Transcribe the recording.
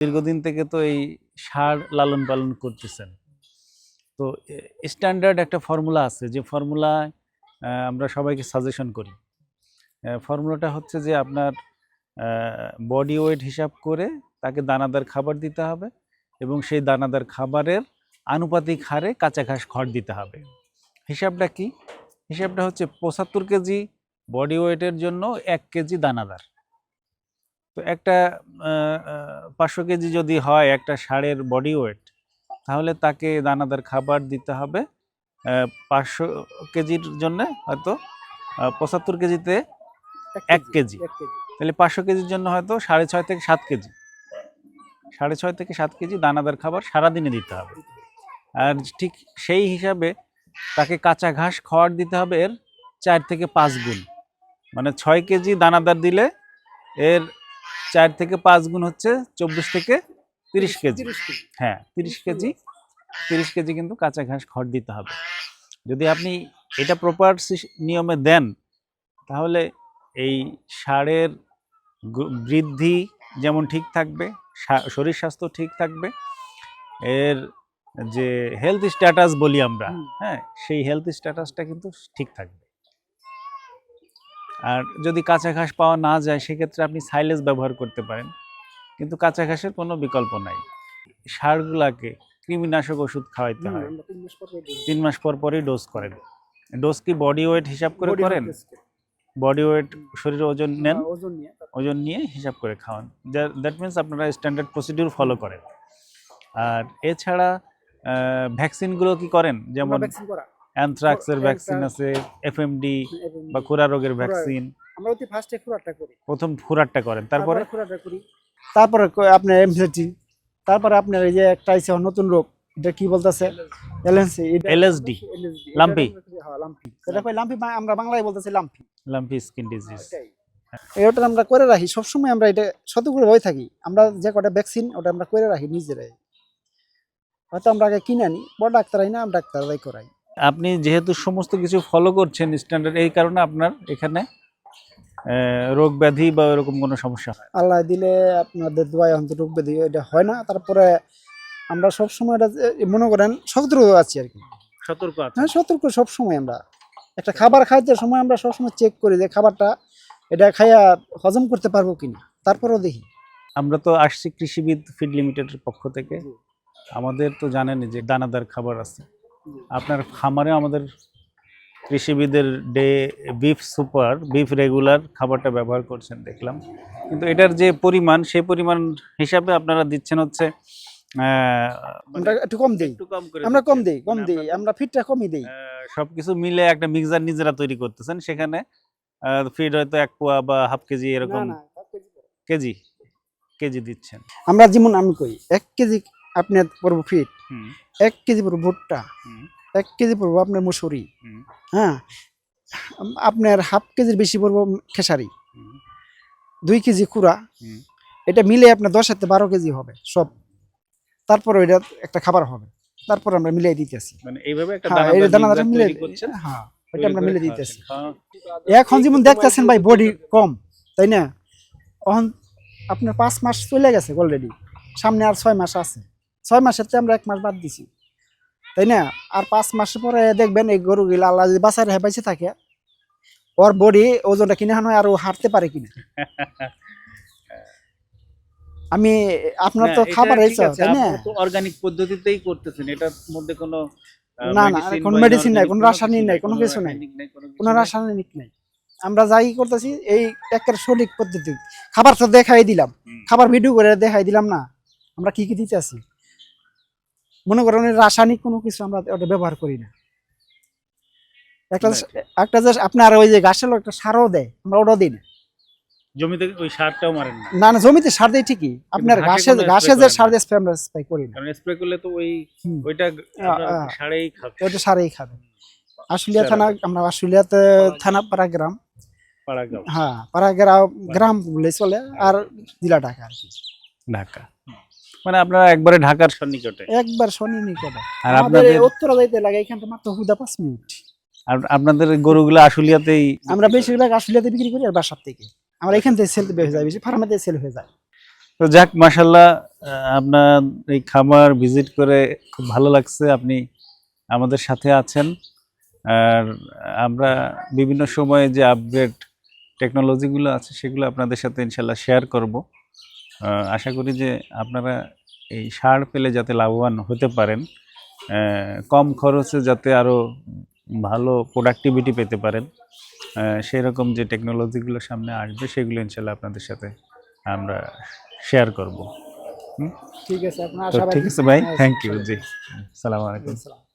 দীর্ঘদিন থেকে তো এই সার লালন পালন করতেছেন। তো স্ট্যান্ডার্ড একটা ফর্মুলা আছে যে ফর্মুলা আমরা সবাইকে সাজেশন করি। ফর্মুলাটা হচ্ছে যে আপনার বডি ওয়েট হিসাব করে তাকে দানাদার খাবার দিতে হবে এবং সেই দানাদার খাবারের আনুপাতিক হারে কাঁচা ঘাস খড় দিতে হবে। হিসাবটা কি? হিসাবটা হচ্ছে পঁচাত্তর কেজি বডি ওয়েটের জন্য এক কেজি দানাদার। তো একটা পাঁচশো কেজি যদি হয় একটা ষাঁড়ের বডি ওয়েট তাহলে তাকে দানাদার খাবার দিতে হবে পাঁচশো কেজির জন্য হয়তো পঁচাত্তর কেজিতে এক কেজি তাহলে পাঁচশো কেজির জন্য হয়তো সাড়ে ছয় থেকে সাত কেজি। সাড়ে ছয় থেকে সাত কেজি দানাদার খাবার সারাদিনে দিতে হবে। আর ঠিক সেই হিসাবে তাকে কাঁচা ঘাস খড় দিতে হবে এর চার থেকে পাঁচ গুণ। মানে ছয় কেজি দানাদার দিলে এর চার থেকে পাঁচ গুণ হচ্ছে চব্বিশ থেকে তিরিশ কেজি। হ্যাঁ তিরিশ কেজি তিরিশ কেজি কিন্তু কাঁচা ঘাস খড় দিতে হবে। যদি আপনি এটা প্রপার নিয়মে দেন তাহলে এই সারের বৃদ্ধি যেমন ঠিক থাকবে শরীর স্বাস্থ্য ঠিক থাকবে এর যে হেলথ স্ট্যাটাস বলি আমরা হ্যাঁ সেই হেলথ স্ট্যাটাসটা কিন্তু ঠিক থাকবে। আর যদি কাঁচা ঘাস পাওয়া না যায় সেক্ষেত্রে আপনি সাইলেজ ব্যবহার করতে পারেন। কিন্তু কাঁচা ঘাসের কোনো বিকল্প নাই। সারগুলাকে কৃমিনাশক ওষুধ খাওয়াইতে হয়। তিন মাস পর পরই ডোজ করেন। ডোজ কি বডি ওয়েট হিসাব করে করেন? বডি ওয়েট শরীরে ওজন নেন। ওজন নিয়ে। হিসাব করে খাওয়ান। দ্যাট মিনস আপনারা স্ট্যান্ডার্ড প্রসিডিউর ফলো করেন। আর এছাড়া ভ্যাকসিনগুলো কি করেন? যেমন অ্যানথ্রাক্সের ভ্যাকসিন আছে এফএমডি বা খুরা রোগের ভ্যাকসিন আমরা অতি ফার্স্টে খুরাটা করি। প্রথম খুরাটটা করেন তারপরে? খুরাটা করি। তারপরে আপনার এমসিটি তারপরে আপনার এই যে একটা আইছে নতুন রোগ এটা কি বলতেছে? এলএনসি LSD, লাম্পি। হ্যাঁ লাম্পি এটা কই লাম্পি আমরা বাংলায় বলতেছি লাম্পি লাম্পি স্কিন ডিজিজ এটা আমরা করে রাখি। সবসময় আমরা এটা সতর্ক হয়ে থাকি। আমরা যে কটা ভ্যাকসিন ওটা আমরা করে রাখি নিজেরাই। হয়তো আমরা আগে কিনে আনি বড় ডাক্তারাই না আমরা ডাক্তারাই করাই আপনি যেহেতু সমস্ত কিছু ফলো করছেন স্ট্যান্ডার্ড এই কারণে আপনার এখানে রোগ ব্যাধি বা এরকম কোনো সমস্যা হয় আল্লাহ দিলে আপনাদের দোয়ায় অন্তত রোগ ব্যাধি এটা হয় না। তারপরে আমরা সবসময় এটা মনে করেন সতর্ক আছি আর কি। সতর্ক হ্যাঁ সতর্ক সবসময় আমরা। একটা খাবার খাইতে সময় আমরা সবসময় চেক করি যে খাবারটা এটা খাইয়া হজম করতে পারব কিনা। তারপরেও দেখি। আমরা তো আসছি কৃষিবিদ ফিড লিমিটেডের পক্ষ থেকে। আমাদের তো জানেনই যে দানাদার খাবার আছে। আপনার খামারে আমাদের কৃষিবিদের day beef super beef regular খাবারটা ব্যবহার করছেন দেখলাম। কিন্তু এটার যে পরিমাণ সেই পরিমাণ হিসাবে আপনারা দিচ্ছেন হচ্ছে আমরা একটু কম দিই। কম করে আমরা কম দিচ্ছেন। দিই কম মানে আমরা ফিটটা কমই দিই। সবকিছু মিলে একটা মিক্সার নিজেরা তৈরি করতেছেন সেখানে ফিড হয়তো এক পোয়া বা হাফ কেজি এরকম কেজি কেজি দিচ্ছেন। আমরা যেমন আমি কই এক কেজি আপনার পড়ব ফিট। এক কেজি পড়ব ভুট্টা। এক কেজি পড়ব আপনার মুসুরি। হ্যাঁ? আপনার হাফ কেজির বেশি পড়ব খেসারি। দুই কেজি কুড়া এটা মিলে আপনার দশ হাতে বারো কেজি হবে সব। তারপরে এটা একটা খাবার হবে। তারপর আমরা মিলিয়ে দিতেছি। মানে এইভাবে একটা হ্যাঁ দানাদার হ্যাঁ এটা আমরা করে মিলে খাওয়াচ্ছেন। দিতেছি। এখন যেমন দেখতেছেন ভাই বডি কম তাই না? এখন আপনার পাঁচ মাস চলে গেছে অলরেডি সামনে আর ছয় মাস আছে। ছয় মাসের চেয়ে আমরা এক মাস বাদ দিছি। তাই না? আর পাঁচ মাস পরে দেখবেন এই গরুগুলো আল্লাহ যদি বাসায় রেখে বাইসে থাকে ওর বডি ওজনটা কিনে হয় আর ও হাঁটতে পারে কিনা। আমি আপনার না, তো খাবার হয়েছে তাই না? তো অর্গানিক পদ্ধতিতেই করতেছেন এটার মধ্যে কোনো না, না, কোনো medicine নাই, কোনো রাসায়নিক নাই, কোনো কিছু নাই। কোনো। রাসায়নিক নাই। আমরা যাই করতেছি এই একের সঠিক পদ্ধতি। খাবার তো দেখাই দিলাম। খাবার ভিডিও করে দেখাই দিলাম না। আমরা কি কি দিতে আছি? মনে করেন রাসায়নিক কোনো কিছু আমরা ওটা ব্যবহার করি না। একটা একটা যে আপনার ওই যে গাছের একটা সারও দেয় আমরা ওটাও দিই না। জমিতে ওই সারটাও মারেন না। না না জমিতে সার দেয় ঠিকই আপনার ঘাসে ঘাসে কোনো ঘাসে spray যে সার না। স্প্রে আমরা স্প্রে করি না। কারণ স্প্রে করলে তো ওই ওইটা আপনার আ, আ। সারেই খাবে। ওটা সারেই খাবে। আশুলিয়া থানা আমরা আশুলিয়াতে থানা পাড়া গ্রাম। পাড়া হ্যাঁ পাড়া গ্রাম গ্রাম বলে চলে আর জেলা ঢাকা আর কি। ঢাকা। মানে আপনারা একবারে ঢাকার সন্নিকটে? একবার শনি নিকটে। আর আপনাদের উত্তরা যাইতে লাগে এখান থেকে মাত্র হুদা পাঁচ মিনিট। আর আপনাদের গরুগুলো আশুলিয়াতেই আমরা বেশিরভাগ আশুলিয়াতে বিক্রি করি আর বাসার থেকে। আমরা এখান থেকে সেল হয়ে যায় বেশি ফার্মেতে সেল হয়ে যায়। তো যাক মাশাল্লাহ আপনার এই খামার ভিজিট করে খুব ভালো লাগছে আপনি আমাদের সাথে আছেন। আর আমরা বিভিন্ন সময়ে যে আপগ্রেড টেকনোলজিগুলো আছে সেগুলো আপনাদের সাথে ইনশাল্লাহ শেয়ার করব। আশা করি যে আপনারা এই সার পেলে যাতে লাভবান হতে পারেন কম খরচে যাতে আরও ভালো প্রোডাক্টিভিটি পেতে পারেন সেই রকম যে টেকনোলজিগুলো সামনে আসবে সেগুলো ইনশাল্লাহ আপনাদের সাথে আমরা শেয়ার করব। ঠিক আছে তো ঠিক আছে ভাই থ্যাংক ইউ জি সালাম আলাইকুম। আসসালাম।